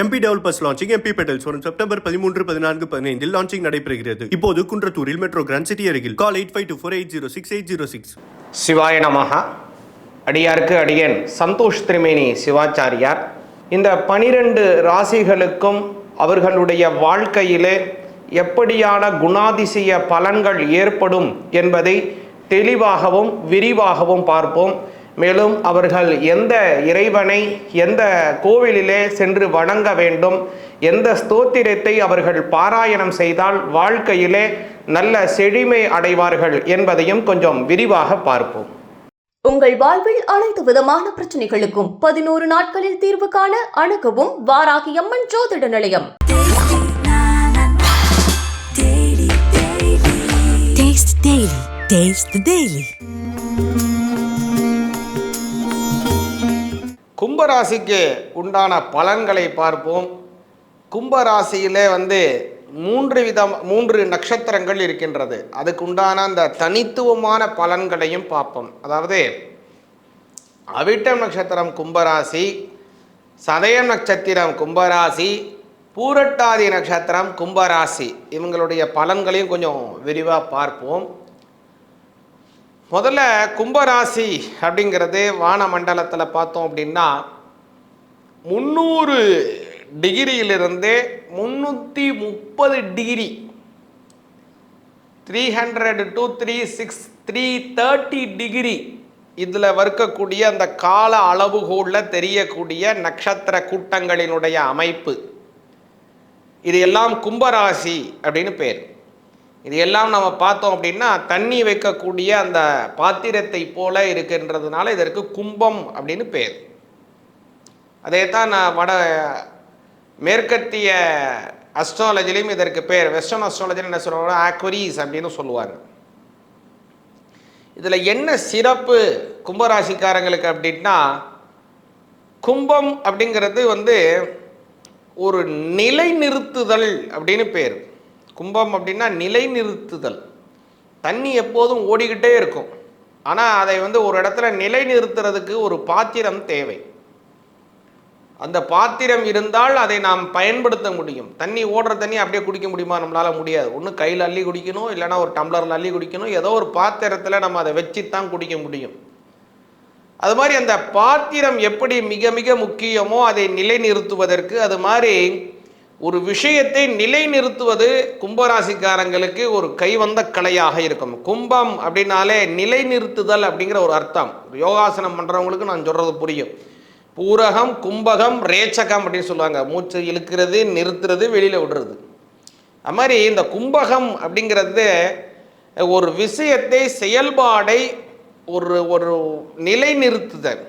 MP developers launching MP petals வரும் September பதிமூன்று பதினான்கு பதினைந்தில் லான்ச்சிங் நடைபெறுகிறது. இப்போது குன்றத்தூரில் மெட்ரோ கிராண்ட் சிட்டி அருகில். Call eight five two four eight zero six eight zero six சிவாய நமஹ. அடியாருக்கு அடியன். சந்தோஷ் திருமேனி சிவாச்சாரியார். இந்த பனிரெண்டு ராசிகளுக்கும் அவர்களுடைய வாழ்க்கையிலே எப்படியான குணாதிசய பலன்கள் ஏற்படும் என்பதை தெளிவாகவும் விரிவாகவும் பார்ப்போம். மேலும் அவர்கள் எந்த இறைவனை எந்த கோவிலிலே சென்று வணங்க வேண்டும் எந்த ஸ்தோத்திரத்தை அவர்கள் பாராயணம் செய்தால் வாழ்க்கையிலே நல்ல செழுமை அடைவார்கள் என்பதையும் கொஞ்சம் விரிவாக பார்ப்போம் உங்கள் வாழ்வில் அனைத்து விதமான பிரச்சனைகளுக்கும் பதினோரு நாட்களில் தீர்வு காண அணுகவும் வாராகி அம்மன் ஜோதிட நிலையம் Taste Daily. கும்பராசிக்கு உண்டான பலன்களை பார்ப்போம். கும்பராசியிலே வந்து மூன்று விதம் மூன்று நட்சத்திரங்கள் இருக்கின்றது. அதுக்கு உண்டான அந்த தனித்துவமான பலன்களையும் பார்ப்போம். அதாவது அவிட்டம் நட்சத்திரம் கும்பராசி சதயம் நட்சத்திரம் கும்பராசி பூரட்டாதி நட்சத்திரம் கும்பராசி. இவங்களுடைய பலன்களையும் கொஞ்சம் விரிவாக பார்ப்போம். முதல்ல கும்பராசி அப்படிங்கிறது வானமண்டலத்தில் பார்த்தோம் அப்படின்னா முந்நூறு டிகிரியிலிருந்து முந்நூற்றி முப்பது degree. Three hundred to three six three thirty degree இதில் வறுக்கக்கூடிய அந்த கால அளவுகோலில் தெரியக்கூடிய நட்சத்திர கூட்டங்களினுடைய அமைப்பு. இது எல்லாம் கும்பராசி அப்படின்னு பேர். இது எல்லாம் நம்ம பார்த்தோம் அப்படின்னா தண்ணி வைக்கக்கூடிய அந்த பாத்திரத்தை போல இருக்கின்றதுனால இதற்கு கும்பம் அப்படின்னு பேர். அதே தான் நான் வட மேற்கத்திய அஸ்ட்ராலஜிலையும் இதற்கு பேர். வெஸ்டர்ன் அஸ்ட்ராலஜியில் என்ன சொல்லுவாங்க ஆக்வரிஸ் அப்படின்னு சொல்லுவாங்க. இதில் என்ன சிறப்பு கும்பராசிக்காரங்களுக்கு அப்படின்னா கும்பம் அப்படிங்கிறது வந்து ஒரு நிலைநிறுத்துதல் அப்படின்னு பேர். கும்பம் அப்படின்னா நிலைநிறுத்துதல். தண்ணி எப்போதும் ஓடிக்கிட்டே இருக்கும். ஆனால் அதை வந்து ஒரு இடத்துல நிலைநிறுத்துறதுக்கு ஒரு பாத்திரம் தேவை. அந்த பாத்திரம் இருந்தால் அதை நாம் பயன்படுத்த முடியும். தண்ணி ஓடுற தண்ணி அப்படியே குடிக்க முடியுமா? நம்மளால் முடியாது. ஒன்று கையில் அள்ளி குடிக்கணும் இல்லைன்னா ஒரு டம்ளரில் அள்ளி குடிக்கணும். ஏதோ ஒரு பாத்திரத்தில் நம்ம அதை வச்சு தான் குடிக்க முடியும். அது மாதிரி அந்த பாத்திரம் எப்படி மிக மிக முக்கியமோ அதை நிலைநிறுத்துவதற்கு அது மாதிரி ஒரு விஷயத்தை நிலைநிறுத்துவது கும்பராசிக்காரங்களுக்கு ஒரு கைவந்த கலையாக இருக்கும். கும்பம் அப்படின்னாலே நிலைநிறுத்துதல் அப்படிங்கிற ஒரு அர்த்தம். யோகாசனம் பண்ணுறவங்களுக்கு நான் சொல்கிறது புரியும். பூரகம் கும்பகம் ரேச்சகம் அப்படின்னு சொல்லுவாங்க. மூச்சு இழுக்கிறது நிறுத்துறது வெளியில் விடுறது. அது மாதிரி இந்த கும்பகம் அப்படிங்கிறது ஒரு விஷயத்தை செயல்பாடை ஒரு ஒரு நிலைநிறுத்துதல்.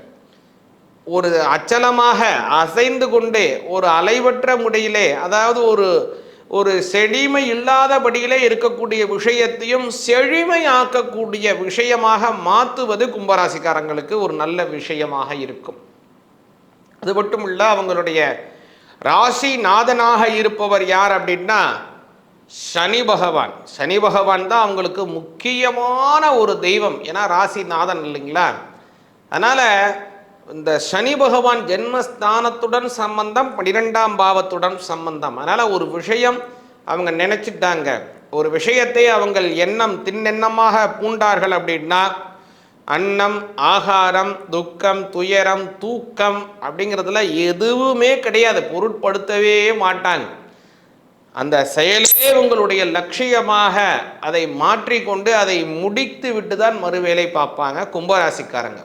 ஒரு அச்சலமாக அசைந்து கொண்டே ஒரு அலைவற்ற முறையிலே அதாவது ஒரு ஒரு செழிமை இல்லாதபடியிலே இருக்கக்கூடிய விஷயத்தையும் செழிமையாக்கக்கூடிய விஷயமாக மாற்றுவது கும்பராசிக்காரங்களுக்கு ஒரு நல்ல விஷயமாக இருக்கும். அது மட்டும் இல்லை அவங்களுடைய ராசி நாதனாக இருப்பவர் யார் அப்படின்னா சனி பகவான். சனி பகவான் தான் அவங்களுக்கு முக்கியமான ஒரு தெய்வம். ஏன்னா ராசி நாதன் இல்லைங்களா? அதனால் இந்த சனி பகவான் ஜென்மஸ்தானத்துடன் சம்பந்தம் பன்னிரெண்டாம் பாவத்துடன் சம்பந்தம். அதனால் ஒரு விஷயம் அவங்க நினச்சிட்டாங்க. ஒரு விஷயத்தை அவங்கள் எண்ணம் திண்ணெண்ணமாக பூண்டார்கள் அப்படின்னா அன்னம் ஆகாரம் துக்கம் துயரம் தூக்கம் அப்படிங்கிறதுல எதுவுமே கிடையாது. பொருட்படுத்தவே மாட்டாங்க. அந்த செயலே உங்களுடைய லட்சியமாக அதை மாற்றிக்கொண்டு அதை முடித்து விட்டு தான் மறுவேளை பார்ப்பாங்க கும்பராசிக்காரங்க.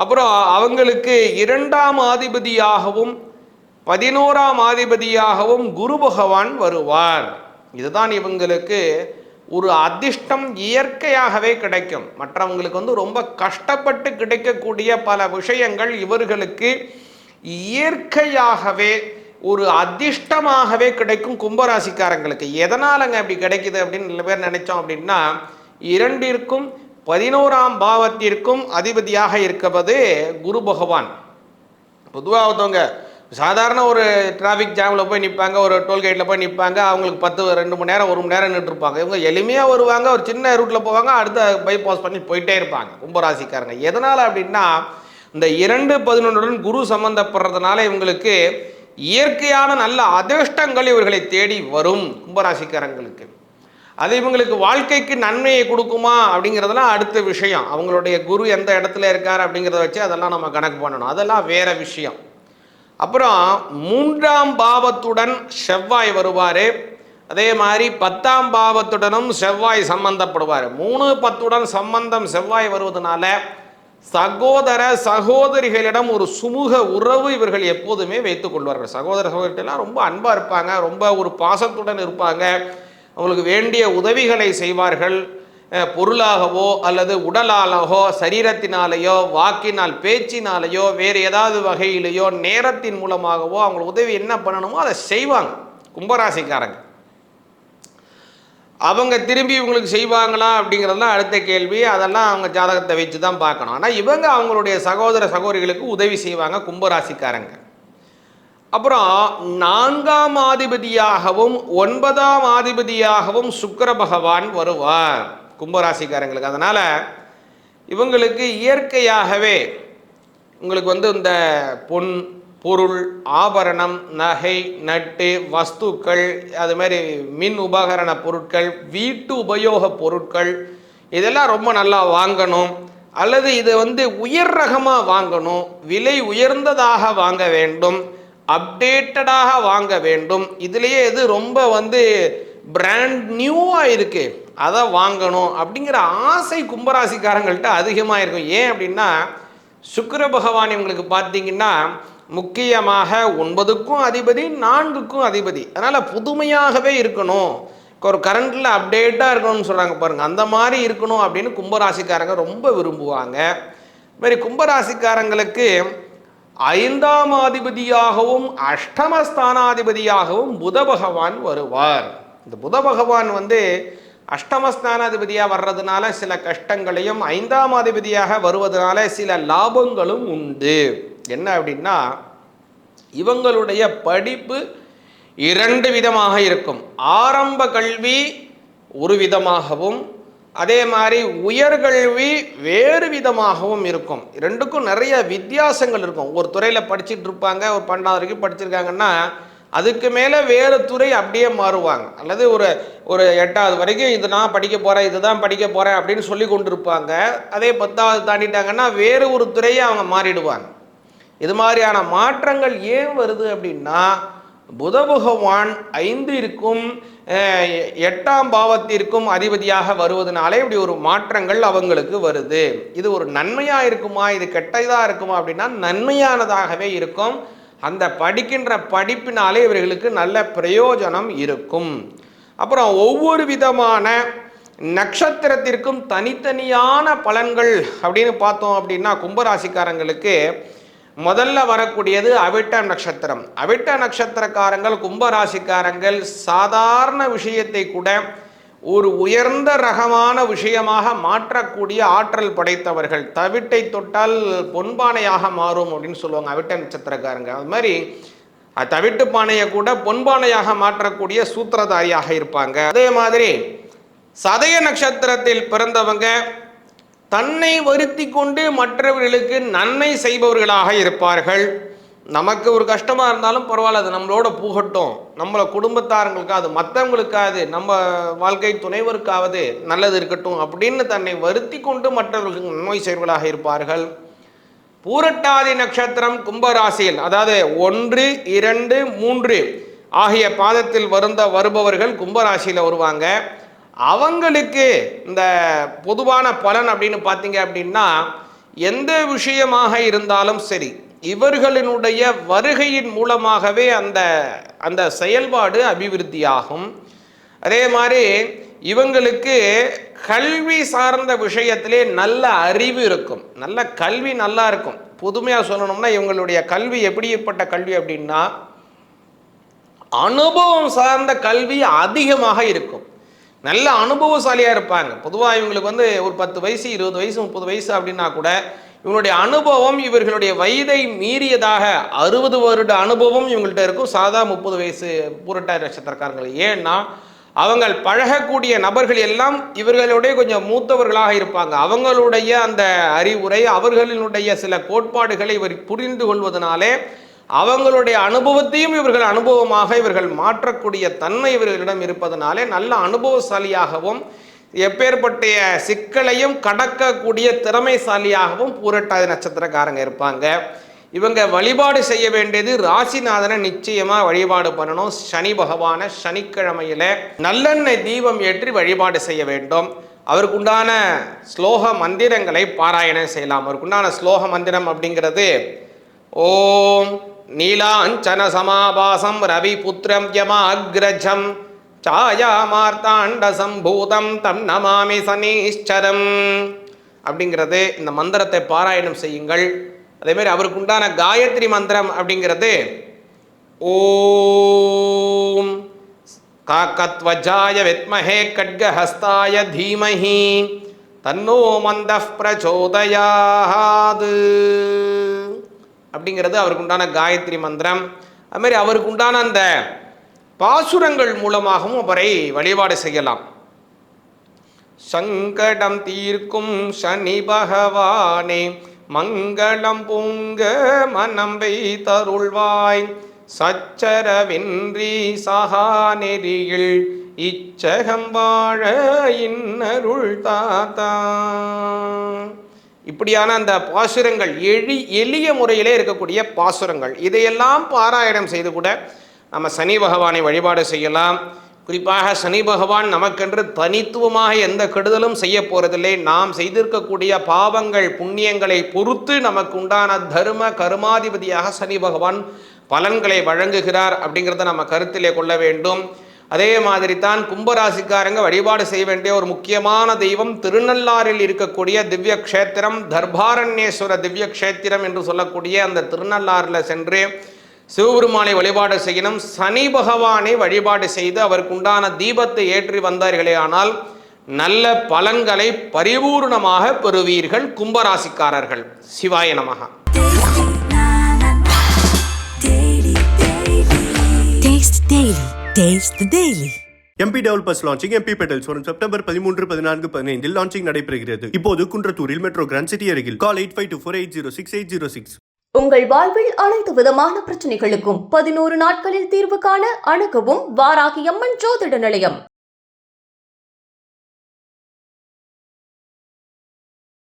அப்புறம் அவங்களுக்கு இரண்டாம் ஆதிபதியாகவும் பதினோராம் ஆதிபதியாகவும் குரு பகவான் வருவார். இதுதான் இவங்களுக்கு ஒரு அதிர்ஷ்டம் இயற்கையாகவே கிடைக்கும். மற்றவங்களுக்கு வந்து ரொம்ப கஷ்டப்பட்டு கிடைக்கக்கூடிய பல விஷயங்கள் இவர்களுக்கு இயற்கையாகவே ஒரு அதிர்ஷ்டமாகவே கிடைக்கும் கும்பராசிக்காரங்களுக்கு. எதனாலங்க அப்படி கிடைக்குது அப்படின்னு பேர் நினைச்சோம் அப்படின்னா இரண்டிற்கும் பதினோராம் பாவத்திற்கும் அதிபதியாக இருப்பது குரு பகவான். பொதுவாக ஒருத்தவங்க சாதாரண ஒரு டிராஃபிக் ஜாமில் போய் நிற்பாங்க ஒரு டோல்கேட்டில் போய் நிற்பாங்க அவங்களுக்கு பத்து ரெண்டு மணி நேரம் ஒரு மணி நேரம் நின்றுருப்பாங்க இவங்க எளிமையாக வருவாங்க ஒரு சின்ன ரூட்டில் போவாங்க அடுத்த பைபாஸ் பண்ணி போயிட்டே இருப்பாங்க கும்பராசிக்காரங்க. எதனால் அப்படின்னா இந்த இரண்டு பதினொன்றுடன் குரு சம்மந்தப்படுறதுனால இவங்களுக்கு இயற்கையான நல்ல அதிர்ஷ்டங்கள் இவர்களை தேடி வரும் கும்பராசிக்காரங்களுக்கு. அது இவங்களுக்கு வாழ்க்கைக்கு நன்மையை கொடுக்குமா அப்படிங்கிறதெல்லாம் அடுத்த விஷயம். அவங்களுடைய குரு எந்த இடத்துல இருக்கார் அப்படிங்கிறத வச்சு அதெல்லாம் நம்ம கணக்கு பண்ணணும். அதெல்லாம் வேற விஷயம். அப்புறம் மூன்றாம் பாவத்துடன் செவ்வாய் வருவார். அதே மாதிரி பத்தாம் பாவத்துடனும் செவ்வாய் சம்பந்தப்படுவார். மூணு பத்துடன் சம்பந்தம் செவ்வாய் வருவதனால சகோதர சகோதரிகளிடம் ஒரு சுமூக உறவு இவர்கள் எப்போதுமே வைத்துக் கொள்வார்கள். சகோதர சகோதரிகள்லாம் ரொம்ப அன்பாக இருப்பாங்க ரொம்ப ஒரு பாசத்துடன் இருப்பாங்க. அவங்களுக்கு வேண்டிய உதவிகளை செய்வார்கள். பொருளாகவோ அல்லது உடலாலோ சரீரத்தினாலேயோ வாக்கினால் பேச்சினாலேயோ வேறு ஏதாவது வகையிலேயோ நேரத்தின் மூலமாகவோ அவங்களுக்கு உதவி என்ன பண்ணணுமோ அதை செய்வாங்க. கும்பராசிக்காரங்க. அவங்க திரும்பி இவங்களுக்கு செய்வாங்களா அப்படிங்கிறதுலாம் அடுத்த கேள்வி. அதெல்லாம் அவங்க ஜாதகத்தை வச்சு தான் பார்க்கணும். ஆனால் இவங்க அவங்களுடைய சகோதர சகோதரிகளுக்கு உதவி செய்வாங்க கும்பராசிக்காரங்க. அப்புறம் நான்காம் ஆதிபதியாகவும் ஒன்பதாம் ஆதிபதியாகவும் சுக்கர பகவான் வருவார் கும்பராசிக்காரங்களுக்கு. அதனால் இவங்களுக்கு இயற்கையாகவே உங்களுக்கு வந்து இந்த பொன் பொருள் ஆபரணம் நகை நட்டு வஸ்துக்கள் அது மாதிரி மின் உபகரண பொருட்கள் வீட்டு உபயோக பொருட்கள் இதெல்லாம் ரொம்ப நல்லா வாங்கணும். அல்லது இதை வந்து உயர் ரகமாக வாங்கணும். விலை உயர்ந்ததாக வாங்க வேண்டும். அப்டேட்டடாக வாங்க வேண்டும். இதுலேயே எது ரொம்ப வந்து பிராண்ட் நியூவாக இருக்கு. அதை வாங்கணும் அப்படிங்கிற ஆசை கும்பராசிக்காரங்கள்ட்ட அதிகமாக இருக்கும். ஏன் அப்படின்னா சுக்கர பகவான் இவங்களுக்கு பார்த்தீங்கன்னா முக்கியமாக ஒன்பதுக்கும் அதிபதி நான்குக்கும் அதிபதி. அதனால் புதுமையாகவே இருக்கணும். ஒரு கரண்ட்டில் அப்டேட்டாக இருக்கணும்னு சொல்கிறாங்க பாருங்கள் அந்த மாதிரி இருக்கணும் அப்படின்னு கும்பராசிக்காரங்க ரொம்ப விரும்புவாங்க. இது மாதிரி கும்பராசிக்காரங்களுக்கு ஐந்தாம் அதிபதியாகவும் அஷ்டமஸ்தானாதிபதியாகவும் புத பகவான் வருவார். இந்த புத பகவான் வந்து அஷ்டமஸ்தானாதிபதியாக வர்றதுனால சில கஷ்டங்களையும் ஐந்தாம் அதிபதியாக வருவதனால சில லாபங்களும் உண்டு. என்ன அப்படின்னா இவங்களுடைய படிப்பு இரண்டு விதமாக இருக்கும். ஆரம்ப கல்வி ஒரு விதமாகவும் அதே மாதிரி உயர்கல்வி வேறு விதமாகவும் இருக்கும். ரெண்டுக்கும் நிறைய வித்தியாசங்கள் இருக்கும். ஒரு துறையில் படிச்சுட்டு இருப்பாங்க ஒரு பன்னெண்டாவது வரைக்கும் படிச்சிருக்காங்கன்னா அதுக்கு மேலே வேறு துறை அப்படியே மாறுவாங்க. அல்லது ஒரு ஒரு எட்டாவது வரைக்கும் இது நான் படிக்க போகிறேன் இதுதான் படிக்க போகிறேன் அப்படின்னு சொல்லி கொண்டிருப்பாங்க. அதே பத்தாவது தாண்டிட்டாங்கன்னா வேறு ஒரு துறையை அவங்க மாறிடுவாங்க. இது மாதிரியான மாற்றங்கள் ஏன் வருது அப்படின்னா புத பகவான் ஐந்திற்கும் எட்டாம் பாவத்திற்கும் அதிபதியாக வருவதனாலே இப்படி ஒரு மாற்றங்கள் அவங்களுக்கு வருது. இது ஒரு நன்மையா இருக்குமா? இது கெட்டதா இருக்குமா? அப்படின்னா நன்மையானதாகவே இருக்கும். அந்த படிக்கின்ற படிப்பினாலே இவர்களுக்கு நல்ல பிரயோஜனம் இருக்கும். அப்புறம் ஒவ்வொரு விதமான நட்சத்திரத்திற்கும் தனித்தனியான பலன்கள் அப்படின்னு பார்த்தோம் அப்படின்னா கும்பராசிக்காரங்களுக்கு முதல்ல வரக்கூடியது அவிட்ட நட்சத்திரம். அவிட்ட நட்சத்திரக்காரங்கள் கும்பராசிக்காரங்கள் சாதாரண விஷயத்தை கூட ஒரு உயர்ந்த ரகமான விஷயமாக மாற்றக்கூடிய ஆற்றல் படைத்தவர்கள். தவிட்டை தொட்டால் பொன்பானையாக மாறும் அப்படின்னு சொல்லுவாங்க அவிட்ட நட்சத்திரக்காரங்க. அது மாதிரி தவிட்டு பானையை கூட பொன்பானையாக மாற்றக்கூடிய சூத்திரதாரியாக இருப்பாங்க. அதே மாதிரி சதய நட்சத்திரத்தில் பிறந்தவங்க தன்னை வருத்தி கொண்டு மற்றவர்களுக்கு நன்மை செய்பவர்களாக இருப்பார்கள். நமக்கு ஒரு கஷ்டமாக இருந்தாலும் பரவாயில்ல அது நம்மளோட போகட்டும். நம்மளை குடும்பத்தாரங்களுக்காவது மற்றவங்களுக்காவது நம்ம வாழ்க்கை துணைவருக்காவது நல்லது இருக்கட்டும் அப்படின்னு தன்னை வருத்தி கொண்டு மற்றவர்களுக்கு நன்மை செய்வர்களாக இருப்பார்கள். பூரட்டாதி நட்சத்திரம் கும்பராசியில் அதாவது ஒன்று இரண்டு மூன்று ஆகிய பாதத்தில் வருந்த வருபவர்கள் கும்பராசியில் வருவாங்க. அவங்களுக்கு இந்த பொதுவான பலன் அப்படின்னு பார்த்தீங்க அப்படின்னா எந்த விஷயமாக இருந்தாலும் சரி இவர்களினுடைய வருகையின் மூலமாகவே அந்த அந்த செயல்பாடு அபிவிருத்தியாகும். அதே மாதிரி இவங்களுக்கு கல்வி சார்ந்த விஷயத்திலே நல்ல அறிவு இருக்கும். நல்ல கல்வி நல்லா இருக்கும். புதுமையாக சொல்லணும்னா இவங்களுடைய கல்வி எப்படிப்பட்ட கல்வி அப்படின்னா அனுபவம் சார்ந்த கல்வி அதிகமாக இருக்கும். நல்ல அனுபவசாலியாக இருப்பாங்க. பொதுவாக இவங்களுக்கு வந்து ஒரு பத்து வயசு இருபது வயசு முப்பது வயசு அப்படின்னா கூட இவங்களுடைய அனுபவம் இவர்களுடைய வயதை மீறியதாக அறுபது வருட அனுபவம் இவங்கள்ட்ட இருக்கும். சாதா முப்பது வயசு பூரட்டாதி நட்சத்திரக்காரங்கள். ஏன்னா அவங்கள் பழகக்கூடிய நபர்கள் எல்லாம் இவர்களுடைய கொஞ்சம் மூத்தவர்களாக இருப்பாங்க. அவங்களுடைய அந்த அறிவுரை அவர்களினுடைய சில கோட்பாடுகளை இவர் புரிந்து கொள்வதனாலே அவங்களுடைய அனுபவத்தையும் இவர்கள் அனுபவமாக இவர்கள் மாற்றக்கூடிய தன்மை இவர்களிடம் இருப்பதனாலே நல்ல அனுபவசாலியாகவும் எப்பேற்பட்ட சிக்கலையும் கடக்கக்கூடிய திறமைசாலியாகவும் பூரட்டாதி நட்சத்திரக்காரங்க இருப்பாங்க. இவங்க வழிபாடு செய்ய வேண்டியது ராசிநாதனை நிச்சயமா வழிபாடு பண்ணணும். சனி பகவான சனிக்கிழமையில நல்லெண்ணெய் தீபம் ஏற்றி வழிபாடு செய்ய வேண்டும். அவருக்குண்டான ஸ்லோக மந்திரங்களை பாராயணம் செய்யலாம். அவருக்குண்டான ஸ்லோக மந்திரம் அப்படிங்கிறது ஓம் நீலாஞ்சன சமாபாசம் ரவி புத்திரம் யமாகிரஜம். சாயாமார்த்தாண்டசம்பூதம் தம் நமாமி சனீஸ்வரம் அப்படிங்கிறது இந்த மந்திரத்தை பாராயணம் செய்யுங்கள். அதேமாரி அவருக்கு உண்டான காயத்ரி மந்திரம் அப்படிங்கிறது ஓம். காக்கத்வஜாய வித்மஹே கட்கஹஸ்தாய தீமஹி. தன்னோ மந்த பிரச்சோதயாது. அப்படிங்கிறது அவருக்கு உண்டான காயத்ரி மந்திரம். அதுமாரி அவருக்கு உண்டான அந்த பாசுரங்கள் மூலமாகவும் அவரை வழிபாடு செய்யலாம். சங்கடம் தீர்க்கும் சனி பகவானே மங்களம் பூங்க மனம் தருள்வாய் சச்சரவின்றி சகா நெறியில் இச்சகம் வாழ இன்னருள் தாத்தா. இப்படியான அந்த பாசுரங்கள் எளி எளிய முறையிலே இருக்கக்கூடிய பாசுரங்கள். இதையெல்லாம் பாராயணம் செய்து கூட நம்ம சனி பகவானை வழிபாடு செய்யலாம். குறிப்பாக சனி பகவான் நமக்கென்று தனித்துவமாக எந்த கெடுதலும் செய்ய போகிறதில்லை நாம் செய்திருக்கக்கூடிய பாவங்கள் புண்ணியங்களை பொறுத்து நமக்கு உண்டான தர்ம கருமாதிபதியாக சனி பகவான் பலன்களை வழங்குகிறார் அப்படிங்கிறத நம்ம கருத்திலே கொள்ள வேண்டும். அதே மாதிரி தான் கும்பராசிக்காரங்க வழிபாடு செய்ய வேண்டிய ஒரு முக்கியமான தெய்வம் திருநள்ளாறில் இருக்கக்கூடிய திவ்ய க்ஷேத்திரம் தர்பாரண்யேஸ்வர திவ்ய க்ஷேத்திரம் என்று சொல்லக்கூடிய அந்த திருநள்ளாறில் சென்று சிவபெருமானை வழிபாடு செய்யணும். சனி பகவானை வழிபாடு செய்து அவருக்கு உண்டான தீபத்தை ஏற்றி வந்தார்களே ஆனால் நல்ல பலன்களை பரிபூர்ணமாக பெறுவீர்கள் கும்பராசிக்காரர்கள். சிவாய நமகா Daily. The Daily. MP developers launching MP petals வரும் செப்டம்பர் பதிமூன்று பதினான்கு பதினைந்தில் லான்ச்சிங் நடைபெறுகிறது. இப்போது குன்றத்தூரில் மெட்ரோ கிராண்ட் சிட்டி அருகில். Call eight five two four eight zero six eight zero six உங்கள் வாழ்வில் அனைத்து விதமான பிரச்சனைகளுக்கும் பதினோரு நாட்களில் தீர்வு காண அணுகவும் வாராகி அம்மன் ஜோதிட நிலையம்.